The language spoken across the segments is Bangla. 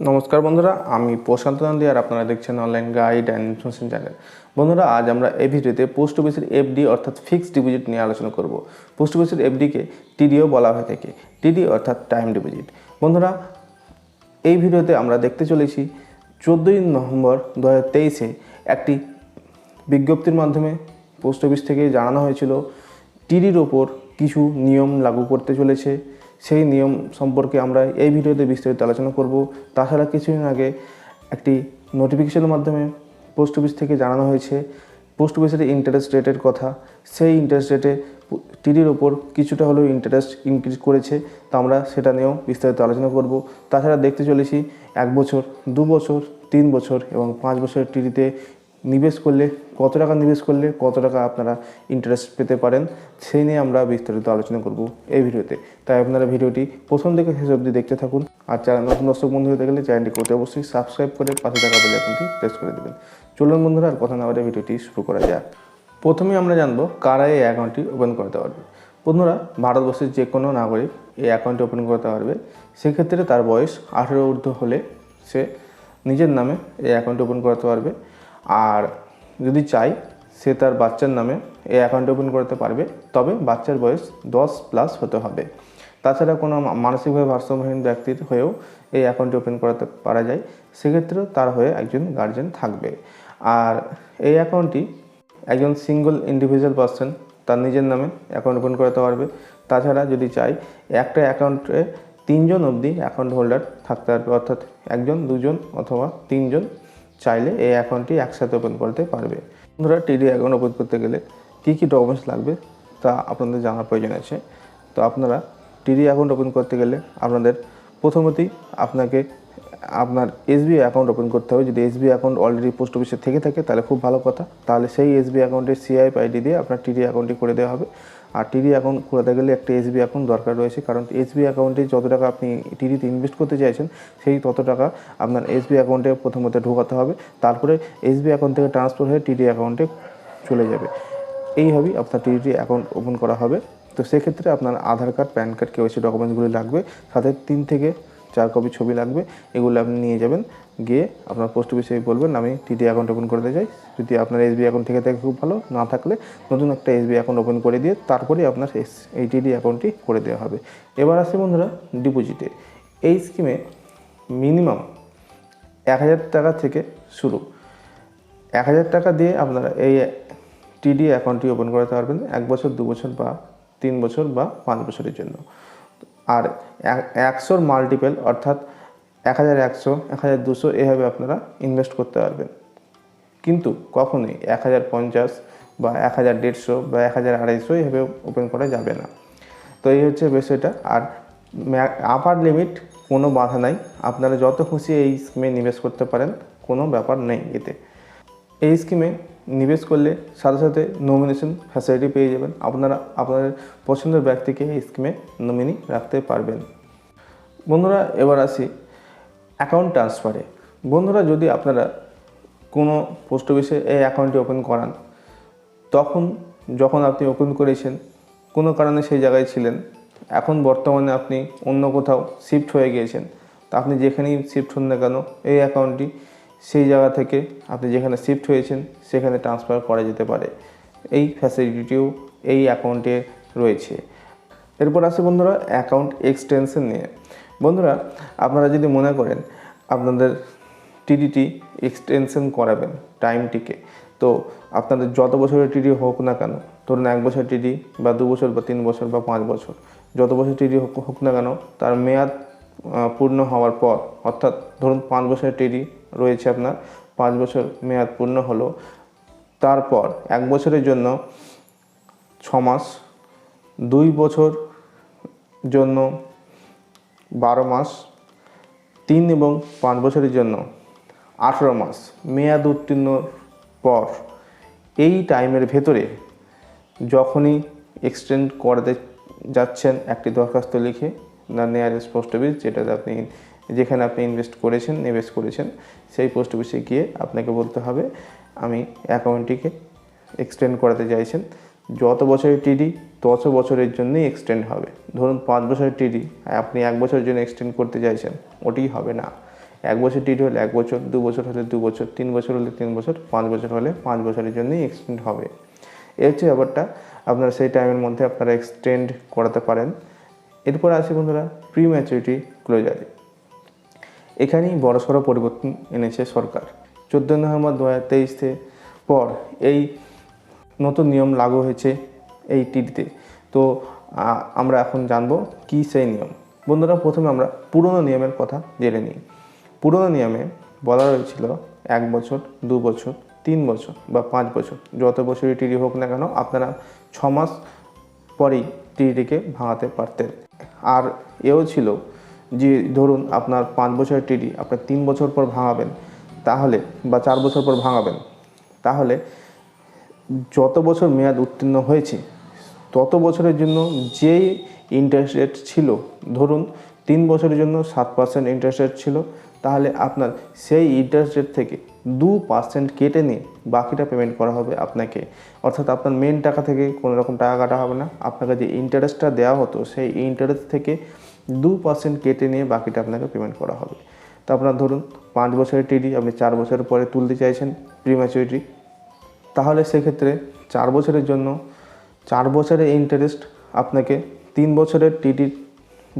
নমস্কার বন্ধুরা, আমি প্রশান্ত নন্দী আর আপনারা দেখছেন online guide and information channel বন্ধুরা, আজ আমরা এই ভিডিওতে পোস্ট অফিসের এফডি অর্থাৎ ফিক্সড ডিপোজিট নিয়ে আলোচনা করব। পোস্ট অফিসের এফডিকে টিডিও বলা হয়ে থাকে টিডি অর্থাৎ টাইম ডিপোজিট বন্ধুরা, এই ভিডিওতে আমরা দেখতে চলেছি চোদ্দোই নভেম্বর দু তেইশে একটি বিজ্ঞপ্তির মাধ্যমে পোস্ট অফিস থেকে জানানো হয়েছিল টিডির ওপর কিছু নিয়ম লাগু করতে চলেছে। সেই নিয়ম সম্পর্কে আমরা এই ভিডিওতে বিস্তারিত আলোচনা করব। তাছাড়া কিছুদিন আগে একটি নোটিফিকেশনের মাধ্যমে পোস্ট অফিস থেকে জানানো হয়েছে। পোস্ট অফিসের ইন্টারেস্ট রেটের কথা। সেই ইন্টারেস্ট রেটে টিডির ওপর কিছুটা হলেও ইন্টারেস্ট ইনক্রিজ করেছে। তো আমরা সেটা নিয়েও বিস্তারিত আলোচনা করব। তাছাড়া দেখতে চলেছি এক বছর, দু বছর, তিন বছর এবং পাঁচ বছরের টিডিতে নিবেশ করলে, কত টাকা নিবেশ করলে কত টাকা আপনারা ইন্টারেস্ট পেতে পারেন, সেই নিয়ে আমরা বিস্তারিত আলোচনা করব এই ভিডিওতে। তাই আপনারা ভিডিওটি প্রথম থেকে শেষ অবধি দেখতে থাকুন আর চ্যানেল নতুন দর্শক বন্ধু হতে গেলে চ্যানেলটি করতে অবশ্যই সাবস্ক্রাইব করে পাশে থাকা বেল আইকনটি প্রেস করে দেবেন। চলুন বন্ধুরা, আর কথা না বলে ভিডিওটি শুরু করা যাক। প্রথমেই আমরা জানব কারা এই অ্যাকাউন্টটি ওপেন করতে পারবে। বন্ধুরা, ভারতবর্ষের যে কোনো নাগরিক এই অ্যাকাউন্টটি ওপেন করতে পারবে। সেক্ষেত্রে তার বয়স আঠেরো ঊর্ধ্ব হলে সে নিজের নামে এই অ্যাকাউন্ট ওপেন করতে পারবে। আর যদি চাই, সে তার বাচ্চার নামে এই অ্যাকাউন্ট ওপেন করতে পারবে, তবে বাচ্চার বয়স দশ প্লাস হতে হবে। তাছাড়া কোনো মানসিকভাবে ভারসাম্যহীন ব্যক্তির হয়েও এই অ্যাকাউন্টটি ওপেন করাতে পারা যায়, সেক্ষেত্রেও তার হয়ে একজন গার্জেন থাকবে। আর এই অ্যাকাউন্টটি একজন সিঙ্গল ইন্ডিভিজুয়াল পার্সন তার নিজের নামে অ্যাকাউন্ট ওপেন করাতে পারবে। তাছাড়া যদি চাই, একটা অ্যাকাউন্টে তিনজন অবধি অ্যাকাউন্ট হোল্ডার থাকতে পারবে, অর্থাৎ একজন, দুজন অথবা তিনজন চাইলে এই অ্যাকাউন্টটি একসাথে ওপেন করতে পারবে। বন্ধুরা টিডি অ্যাকাউন্ট ওপেন করতে গেলে কী কী ডকুমেন্টস লাগবে তা আপনাদের জানার প্রয়োজন আছে। তো আপনারা টিডি অ্যাকাউন্ট ওপেন করতে গেলে আপনাদের প্রথমতেই আপনাকে, আপনার এসবিআই অ্যাকাউন্ট ওপেন করতে হবে। যদি এসবিআই অ্যাকাউন্ট অলরেডি পোস্ট অফিসে থেকে থাকে, তাহলে খুব ভালো কথা। তাহলে সেই এসবিআই অ্যাকাউন্টের সিআইএফ আইডি দিয়ে আপনার টিডি অ্যাকাউন্টটি করে দেওয়া হবে। আর টিডি অ্যাকাউন্ট খোলাতে গেলে একটা এসবি অ্যাকাউন্ট দরকার রয়েছে। কারণ এসবি অ্যাকাউন্টে যত টাকা আপনি টিডিতে ইনভেস্ট করতে চাইছেন, সেই তত টাকা আপনার এসবি অ্যাকাউন্টে প্রথমত ঢোকাতে হবে। তারপরে এসবি অ্যাকাউন্ট থেকে ট্রান্সফার হয়ে টিডি অ্যাকাউন্টে চলে যাবে। এইভাবেই আপনার টিডি অ্যাকাউন্ট ওপেন করা হবে। তো সেক্ষেত্রে আপনার আধার কার্ড প্যান কার্ড কেউ কেওয়াইসি ডকুমেন্টসগুলি লাগবে। সাথে তিন থেকে চার কপি ছবি লাগবে, এগুলো আপনি নিয়ে যাবেন। গিয়ে আপনার পোস্ট অফিসে বলবেন, আমি টিডি অ্যাকাউন্ট ওপেন করতে চাই যদি আপনার এসবি অ্যাকাউন্ট থেকে থাকে, খুব ভালো। না থাকলে নতুন একটা এসবি অ্যাকাউন্ট ওপেন করে দিয়ে তারপরে আপনার এই টিডি অ্যাকাউন্টটি করে দেওয়া হবে। এবার আসে বন্ধুরা ডিপোজিটে এই স্কিমে মিনিমাম এক হাজার টাকা থেকে শুরু। এক হাজার টাকা দিয়ে আপনারা এই টিডি অ্যাকাউন্টটি ওপেন করাতে পারবেন, এক বছর, দু বছর বা তিন বছর বা পাঁচ বছরের জন্য। আর একশোর মাল্টিপেল অর্থাৎ এক হাজার একশো, এক হাজার দুশো এভাবে আপনারা ইনভেস্ট করতে পারবেন। কিন্তু কখনোই এক হাজার পঞ্চাশ বা এক হাজার দেড়শো বা এক হাজার আড়াইশো এভাবে ওপেন করা যাবে না। তো এই হচ্ছে বিষয়টা। আর আপার লিমিট কোনো বাধা নাই। আপনারা যত খুশি এই স্কিমে নিবেশ করতে পারেন, কোনো ব্যাপার নেই এতে। এই স্কিমে নিবেশ করলে সাথে সাথে নমিনেশন ফ্যাসিলিটি পেয়ে যাবেন। আপনারা আপনাদের পছন্দের ব্যক্তিকে এই স্কিমে নমিনি রাখতে পারবেন। বন্ধুরা, এবার আসি অ্যাকাউন্ট ট্রান্সফারে বন্ধুরা, যদি আপনারা কোনো পোস্ট অফিসে এই অ্যাকাউন্টটি ওপেন করান, তখন যখন আপনি ওপেন করেছেন, কোনো কারণে সেই জায়গায় ছিলেন, এখন বর্তমানে আপনি অন্য কোথাও শিফট হয়ে গিয়েছেন, তা আপনি যেখানেই শিফট হন না কেন, এই অ্যাকাউন্টটি সেই জায়গা থেকে আপনি যেখানে শিফট হয়েছেন, সেখানে ট্রান্সফার করা যেতে পারে। এই ফ্যাসিলিটিও এই অ্যাকাউন্টে রয়েছে। এরপর আসে বন্ধুরা অ্যাকাউন্ট এক্সটেনশন নিয়ে। বন্ধুরা, আপনারা যদি মনে করেন আপনাদের টিডিটি এক্সটেনশন করাবেন টাইমটিকে তো আপনাদের যত বছরের টিডি হোক না কেন, ধরুন এক বছর টিডি বা দু বছর বা তিন বছর বা পাঁচ বছর, যত বছর টিডি হোক হোক না কেন, তার মেয়াদ পূর্ণ হওয়ার পর, অর্থাৎ ধরুন পাঁচ বছরের টিডি রয়েছে আপনার, পাঁচ বছর মেয়াদ পূর্ণ হলো, তারপর এক বছরের জন্য ছ মাস, দুই বছর জন্য বারো মাস, তিন এবং পাঁচ বছরের জন্য আঠেরো মাস মেয়াদ উত্তীর্ণ পর, এই টাইমের ভেতরে যখনই এক্সটেন্ড করাতে যাচ্ছেন একটি দরখাস্ত লিখে না নিয়ারেস্ট পোস্ট অফিস, যেটাতে আপনি যেখানে আপনি ইনভেস্ট করেছেন, নিবেশ করেছেন, সেই পোস্ট অফিসে গিয়ে আপনাকে বলতে হবে, আমি অ্যাকাউন্টটিকে এক্সটেন্ড করাতে চাইছেন। যত বছরের টিডি তত বছরের জন্যই এক্সটেন্ড হবে। ধরুন পাঁচ বছরের টিডি আপনি এক বছরের জন্য এক্সটেন্ড করতে চাইছেন, ওটি হবে না। এক বছর টিডি হলে এক বছর, দু বছর হলে দু বছর, তিন বছর হলে তিন বছর, পাঁচ বছর হলে পাঁচ বছরের জন্যই এক্সটেন্ড হবে। এর হচ্ছে ব্যাপারটা, আপনারা সেই টাইমের মধ্যে আপনারা এক্সটেন্ড করাতে পারেন। এরপর আসি বন্ধুরা প্রি ম্যাচুরিটি ক্লোজারে এখানেই বড়সড় পরিবর্তন এনেছে সরকার। চোদ্দোই নভেম্বর দু হাজার তেইশে পর এই নতুন নিয়ম লাগু হয়েছে এই টিডিতে তো। আমরা এখন জানব কি সেই নিয়ম। বন্ধুরা, প্রথমে আমরা পুরনো নিয়মের কথা জেনে নিই। পুরনো নিয়মে বলা হয়েছিল এক বছর, দু বছর, তিন বছর বা পাঁচ বছর। যত বছরই টিডি হোক না কেন, আপনারা ছ মাস পরেই টিডিটিকে ভাঙাতে পারতেন। আর এও ছিল যে ধরুন আপনার পাঁচ বছরের টিডি আপনার তিন বছর পর ভাঙাবেন, তাহলে বা চার বছর পর ভাঙাবেন, তাহলে যত বছর মেয়াদ উত্তীর্ণ হয়েছে, তত বছরের জন্য যেই ইন্টারেস্ট রেট ছিল, ধরুন তিন বছরের জন্য সাত পার্সেন্ট ইন্টারেস্ট রেট ছিল তাহলে আপনার সেই ইন্টারেস্ট রেট থেকে দু পার্সেন্ট কেটে নিয়ে বাকিটা পেমেন্ট করা হবে আপনাকে। অর্থাৎ আপনার মেন টাকা থেকে কোনো রকম টাকা কাটা হবে না। আপনাকে যে ইন্টারেস্টটা দেওয়া হতো, সেই ইন্টারেস্ট থেকে দু পার্সেন্ট কেটে নিয়ে বাকিটা আপনাকে পেমেন্ট করা হবে। তো আপনার ধরুন পাঁচ বছরের টিডি আপনি চার বছরের পরে তুলতে চাইছেন প্রিম্যাচুরিটি তাহলে সেক্ষেত্রে চার বছরের জন্য চার বছরের ইন্টারেস্ট আপনাকে তিন বছরের টিডির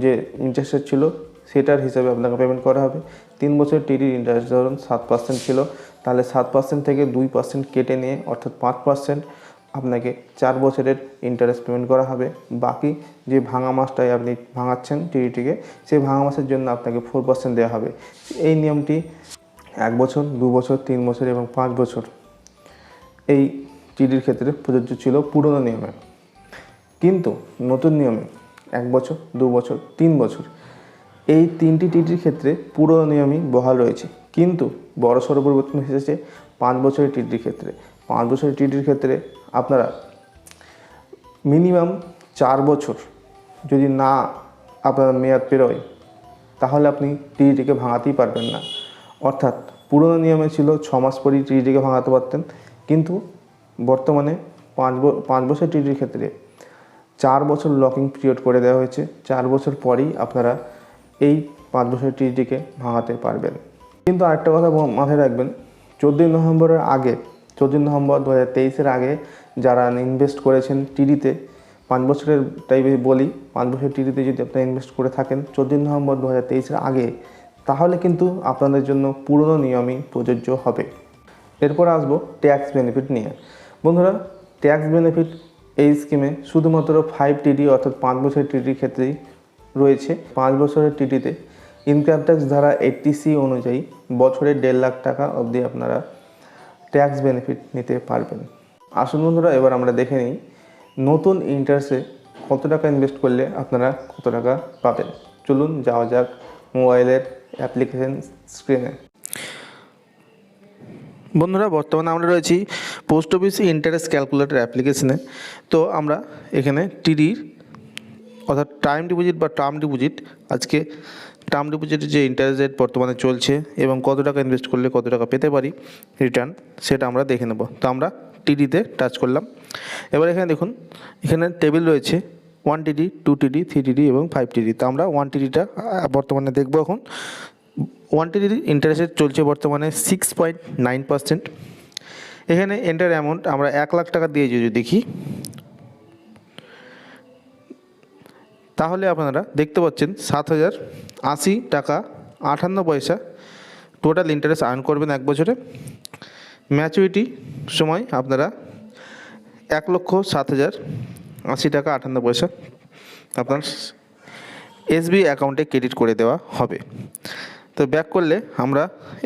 যে ইন্টারেস্ট ছিল, সেটার হিসাবে আপনাকে পেমেন্ট করা হবে। তিন বছরের টিডির ইন্টারেস্ট ধরুন সাত পার্সেন্ট ছিল, তাহলে সাত পার্সেন্ট থেকে দুই পার্সেন্ট কেটে নিয়ে অর্থাৎ পাঁচ পার্সেন্ট আপনাকে চার বছরের ইন্টারেস্ট পেমেন্ট করা হবে। বাকি যে ভাঙা মাসটাই আপনি ভাঙাচ্ছেন টিডিটিকে সেই ভাঙা মাসের জন্য আপনাকে ফোর পার্সেন্ট দেওয়া হবে। এই নিয়মটি এক বছর, দু বছর, তিন বছর এবং পাঁচ বছর এই টিডির ক্ষেত্রে প্রযোজ্য ছিল পুরনো নিয়মে। কিন্তু নতুন নিয়মে এক বছর, দু বছর, তিন বছর এই তিনটি টিডির ক্ষেত্রে পুরনো নিয়মই বহাল রয়েছে। কিন্তু বড়সড় পরিবর্তন এসেছে পাঁচ বছরের টিডির ক্ষেত্রে। পাঁচ বছরের টিডির ক্ষেত্রে আপনারা মিনিমাম চার বছর যদি না আপনার মেয়াদ পেরোয়, তাহলে আপনি টিডিটিকে ভাঙাতেই পারবেন না। অর্থাৎ পুরনো নিয়মে ছিল ছ মাস পরেই টিডিটিকে ভাঙাতে পারতেন। কিন্তু বর্তমানে পাঁচ পাঁচ বছর টিডির ক্ষেত্রে চার বছর লকিং পিরিয়ড করে দেওয়া হয়েছে। চার বছর পরেই আপনারা এই পাঁচ বছরের টিডিটিকে ভাঙাতে পারবেন। কিন্তু আরেকটা কথা মাথায় রাখবেন, চোদ্দোই নভেম্বরের আগে, চোদ্দোই নভেম্বর দু হাজার তেইশের আগে যারা ইনভেস্ট করেছেন টিডিতে পাঁচ বছরের তাই বলি, পাঁচ বছরের টিডিতে যদি আপনারা ইনভেস্ট করে থাকেন চোদ্দোই নভেম্বর দু হাজার তেইশের আগে, তাহলে কিন্তু আপনাদের জন্য পুরনো নিয়মই প্রযোজ্য হবে। এরপর আসব ট্যাক্স বেনিফিট নিয়ে। বন্ধুরা ট্যাক্স বেনিফিট এই স্কিমে শুধুমাত্র ফাইভ টিডি অর্থাৎ পাঁচ বছরের টিডির ক্ষেত্রেই রয়েছে পাঁচ বছরের টিটিতে। ইনকাম ট্যাক্স ধারা এইটটি সি অনুযায়ী বছরে দেড় লাখ টাকা অবধি আপনারা ট্যাক্স বেনিফিট নিতে পারবেন। আসুন বন্ধুরা, এবার আমরা দেখে নিই নতুন ইন্টারেস্টে কত টাকা ইনভেস্ট করলে আপনারা কত টাকা পাবেন। চলুন যাওয়া যাক মোবাইলের অ্যাপ্লিকেশন স্ক্রিনে বন্ধুরা, বর্তমানে আমরা রয়েছি পোস্ট অফিস ইন্টারেস্ট ক্যালকুলেটর অ্যাপ্লিকেশনে তো আমরা এখানে টিডির অর্থাৎ টাইম ডিপোজিট বা টার্ম ডিপোজিট আজকে টার্ম ডিপোজিটের যে ইন্টারেস্ট রেট বর্তমানে চলছে এবং কত টাকা ইনভেস্ট করলে কত টাকা পেতে পারি রিটার্ন সেটা আমরা দেখে নেব। তো আমরা টিডিতে টাচ করলাম। এবার এখানে দেখুন, এখানে টেবিল রয়েছে ওয়ান টিডি টু টিডি থ্রি টিডি এবং ফাইভ টিডি তো আমরা ওয়ান টিডিটা বর্তমানে দেখব এখন। ওয়ান টিডির ইন্টারেস্ট রেট চলছে বর্তমানে সিক্স পয়েন্ট নাইন পার্সেন্ট এখানে এন্টার অ্যামাউন্ট আমরা এক লাখ টাকা দিয়ে যদি দেখি তাহলে আপনারা দেখতে পাচ্ছেন সাত হাজার আশি টাকা আটান্ন পয়সা। টোটাল ইন্টারেস্ট আর্ন করবেন এক বছরে। ম্যাচুরিটি সময় আপনারা এক লক্ষ সাত হাজার আশি টাকা আটান্ন পয়সা আপনার এসবি অ্যাকাউন্টে ক্রেডিট করে দেওয়া হবে। তো ব্যাক করলে আমরা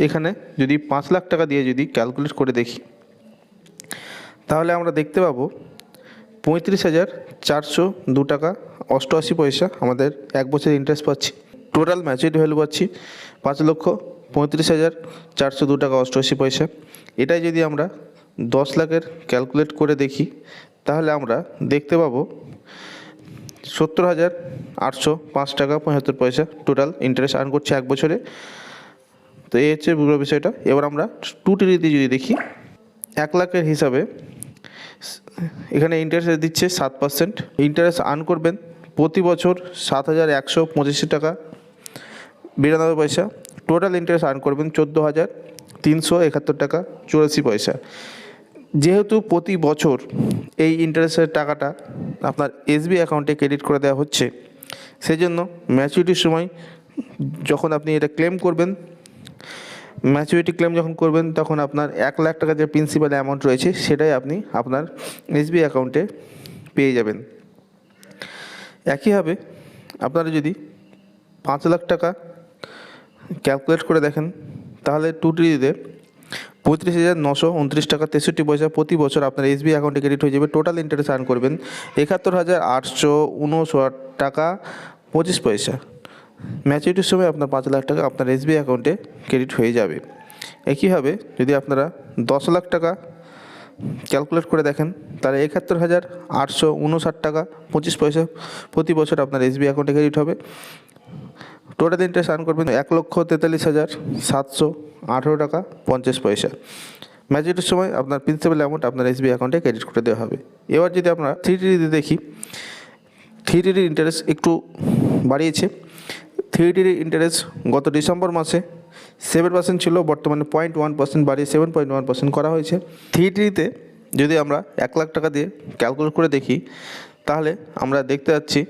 এখানে যদি পাঁচ লাখ টাকা দিয়ে যদি ক্যালকুলেট করে দেখি, তাহলে আমরা দেখতে পাবো পঁয়ত্রিশ হাজার চারশো দু টাকা, অষ্টআশি পয়সা আমাদের এক বছরের ইন্টারেস্ট পাচ্ছি। টোটাল ম্যাচুরিটি ভ্যালু পাচ্ছি পাঁচ লক্ষ পঁয়ত্রিশ হাজার চারশো দু টাকা, অষ্টআশি পয়সা। এটাই যদি আমরা দশ লাখের ক্যালকুলেট করে দেখি, তাহলে আমরা দেখতে পাবো সত্তর হাজার আটশো পাঁচ টাকা পঁচাত্তর পয়সা টোটাল ইন্টারেস্ট আর্ন করছে এক বছরে। তো এই হচ্ছে বিষয়টা। এবার আমরা টু টিডিতে যদি দেখি, এক লাখের হিসাবে এখানে ইন্টারেস্ট দিচ্ছে সাত পার্সেন্ট ইন্টারেস্ট আর্ন করবেন প্রতি বছর সাত হাজার একশো পঁচাশি টাকা, বিরানব্বই পয়সা। টোটাল ইন্টারেস্ট আর্ন করবেন চোদ্দ হাজার তিনশো একাত্তর টাকা, চুরাশি পয়সা। যেহেতু প্রতি বছর এই ইন্টারেস্টের টাকাটা আপনার এসবি অ্যাকাউন্টে ক্রেডিট করে দেওয়া হচ্ছে সেই জন্য ম্যাচুরিটির সময় যখন আপনি এটা ক্লেম করবেন ম্যাচুরিটি ক্লেম যখন করবেন, তখন আপনার এক লাখ টাকা যে প্রিন্সিপাল অ্যামাউন্ট রয়েছে, সেটাই আপনি আপনার এসবি অ্যাকাউন্টে পেয়ে যাবেন। একইভাবে আপনারা যদি পাঁচ লাখ টাকা ক্যালকুলেট করে দেখেন, তাহলে টু টিতে পঁয়ত্রিশ হাজার নশো উনত্রিশ টাকা তেষট্টি পয়সা প্রতি বছর আপনার এসবি অ্যাকাউন্টে ক্রেডিট হয়ে যাবে। টোটাল ইন্টারেস্ট আর্ন করবেন একাত্তর হাজার আটশো উনষাট টাকা পঁচিশ পয়সা। ম্যাচুরিটির সময় আপনার পাঁচ লাখ টাকা আপনার এসবি অ্যাকাউন্টে ক্রেডিট হয়ে যাবে। একইভাবে যদি আপনারা দশ লাখ টাকা ক্যালকুলেট করে দেখেন, তাহলে একাত্তর হাজার আটশো উনষাট টাকা পঁচিশ পয়সা প্রতি বছর আপনার এসবি অ্যাকাউন্টে ক্রেডিট হবে। টোটাল ইন্টারেস্ট আর্ন করবেন এক লক্ষ তেতাল্লিশ হাজার সাতশো আঠেরো টাকা পঞ্চাশ পয়সা। ম্যাচুরিটির সময় আপনার প্রিন্সিপাল অ্যামাউন্ট আপনার এসবি অ্যাকাউন্টে ক্রেডিট করে দেওয়া হবে। এবার যদি আমরা থ্রি টিডিতে দেখি থ্রি টিডির ইন্টারেস্ট একটু বাড়িয়েছে। থ্রি টিডির ইন্টারেস্ট গত ডিসেম্বর মাসে সেভেন পার্সেন্ট ছিল, বর্তমানে পয়েন্ট ওয়ান পার্সেন্ট বাড়িয়ে সেভেন পয়েন্ট ওয়ান পার্সেন্ট করা হয়েছে। থ্রি টিডিতে যদি আমরা এক লাখ টাকা দিয়ে ক্যালকুলেট করে দেখি, তাহলে আমরা দেখতে পাচ্ছি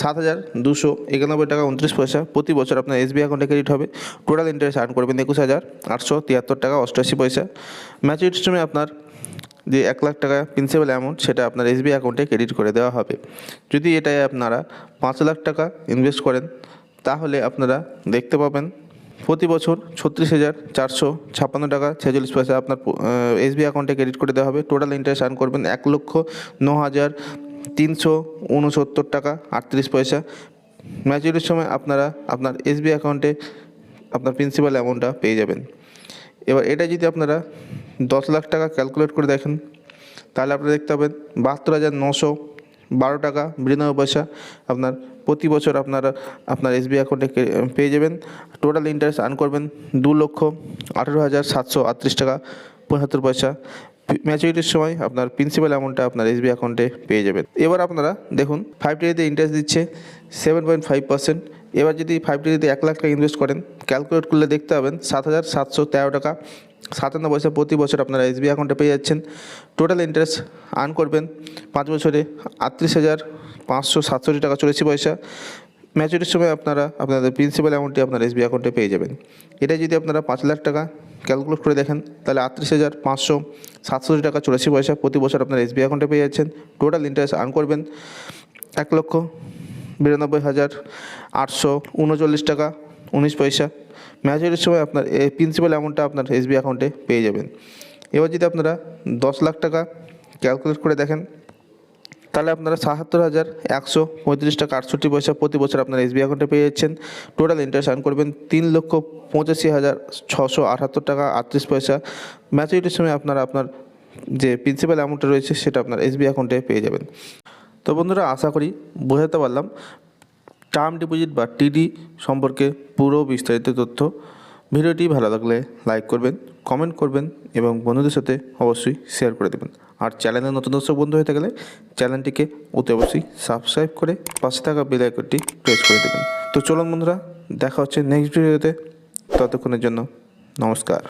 সাত হাজার দুশো একানব্বই টাকা উনত্রিশ পয়সা প্রতি বছর আপনার এসবি অ্যাকাউন্টে ক্রেডিট হবে। টোটাল ইন্টারেস্ট আর্ন করবেন একুশ হাজার আটশো তিয়াত্তর টাকা অষ্টআশি পয়সা। ম্যাচুরিটির সময় আপনার যে এক লাখ টাকা প্রিন্সিপাল অ্যামাউন্ট সেটা আপনার এসবি অ্যাকাউন্টে ক্রেডিট করে দেওয়া হবে। যদি এটায় আপনারা পাঁচ লাখ টাকা ইনভেস্ট করেন তাহলে আপনারা দেখতে পাবেন, প্রতি বছর ছত্রিশ হাজার চারশো ছাপ্পান্ন টাকা ছেচল্লিশ পয়সা আপনার এসবি অ্যাকাউন্টে ক্রেডিট করে দেওয়া হবে। টোটাল ইন্টারেস্ট আর্ন করবেন এক লক্ষ ন হাজার তিনশো উনসত্তর টাকা আটত্রিশ পয়সা। ম্যাচুরিটির সময় আপনারা আপনার এসবি অ্যাকাউন্টে আপনার প্রিন্সিপাল অ্যামাউন্টটা পেয়ে যাবেন। এবার এটা যদি আপনারা দশ লাখ টাকা ক্যালকুলেট করে দেখেন, তাহলে আপনারা দেখতে পাবেন বাহাত্তর হাজার নশো বারো টাকা বিরানব্বই পয়সা আপনার প্রতি বছর আপনারা আপনার এসবি অ্যাকাউন্টে পেয়ে যাবেন। টোটাল ইন্টারেস্ট আর্ন করবেন দু লক্ষ আঠেরো হাজার সাতশো আটত্রিশ টাকা পঁচাত্তর পয়সা। ম্যাচুরিটির সময় আপনার প্রিন্সিপাল অ্যামাউন্টটা আপনার এসবি অ্যাকাউন্টে পেয়ে যাবেন। এবার আপনারা দেখুন ফাইভ টিতে ইন্টারেস্ট দিচ্ছে সেভেন পয়েন্ট ফাইভ পার্সেন্ট এবার যদি ফাইভ টিতে এক লাখ টাকা ইনভেস্ট করেন ক্যালকুলেট করলে দেখতে পাবেন সাত হাজার সাতশো তেরো টাকা। সাতান্ন পয়সা প্রতি বছর আপনারা এসবি অ্যাকাউন্টে পেয়ে যাচ্ছেন। টোটাল ইন্টারেস্ট আর্ন করবেন পাঁচ বছরে আটত্রিশ হাজার পাঁচশো সাতষট্টি টাকা চল্লিশ পয়সা। ম্যাচুরিটির সময় আপনারা আপনাদের প্রিন্সিপাল অ্যামাউন্টটি আপনার এসবি অ্যাকাউন্টে পেয়ে যাবেন। এটা যদি আপনারা পাঁচ লাখ টাকা ক্যালকুলেট করে দেখেন, তাহলে আটত্রিশ হাজার পাঁচশো সাতষট্টি টাকা চুরাশি পয়সা প্রতি বছর আপনার এসবি অ্যাকাউন্টে পেয়ে যাচ্ছেন। টোটাল ইন্টারেস্ট আর্ন করবেন এক লক্ষ বিরানব্বই হাজার আটশো উনচল্লিশ টাকা উনিশ পয়সা। ম্যাচুরিটির সময় আপনার এই প্রিন্সিপাল অ্যামাউন্টটা আপনার এসবি অ্যাকাউন্টে পেয়ে যাবেন। এবার যদি আপনারা দশ লাখ টাকা ক্যালকুলেট করে দেখেন, তাহলে আপনারা সাতাত্তর হাজার একশো পঁয়ত্রিশ টাকা আটষট্টি পয়সা প্রতি বছর আপনার এসবি অ্যাকাউন্টে পেয়ে যাচ্ছেন। টোটাল ইন্টারেস্ট আর্ন করবেন তিন লক্ষ পঁচাশি হাজার ছশো আটাত্তর টাকা আটত্রিশ পয়সা। ম্যাচুরিটির সময় আপনারা আপনার যে প্রিন্সিপাল অ্যামাউন্টটা রয়েছে, সেটা আপনার এসবি অ্যাকাউন্টে পেয়ে যাবেন। তো বন্ধুরা, আশা করি বোঝাতে পারলাম। টার্ম ডিপোজিট বা টিডি সম্পর্কে পুরো বিস্তারিত তথ্য। ভিডিওটি ভালো লাগলে লাইক করবেন, কমেন্ট করবেন এবং বন্ধুদের সাথে অবশ্যই শেয়ার করে দেবেন। আর চ্যানেলে নতুন দর্শক বন্ধু হয়ে থাকলে চ্যানেলটিকে অতি অবশ্যই সাবস্ক্রাইব করে পাশে থাকা আইকনটি প্রেস করে দেবেন। তো চলুন বন্ধুরা, দেখা হচ্ছে নেক্সট ভিডিওতে। ততক্ষণের জন্য নমস্কার।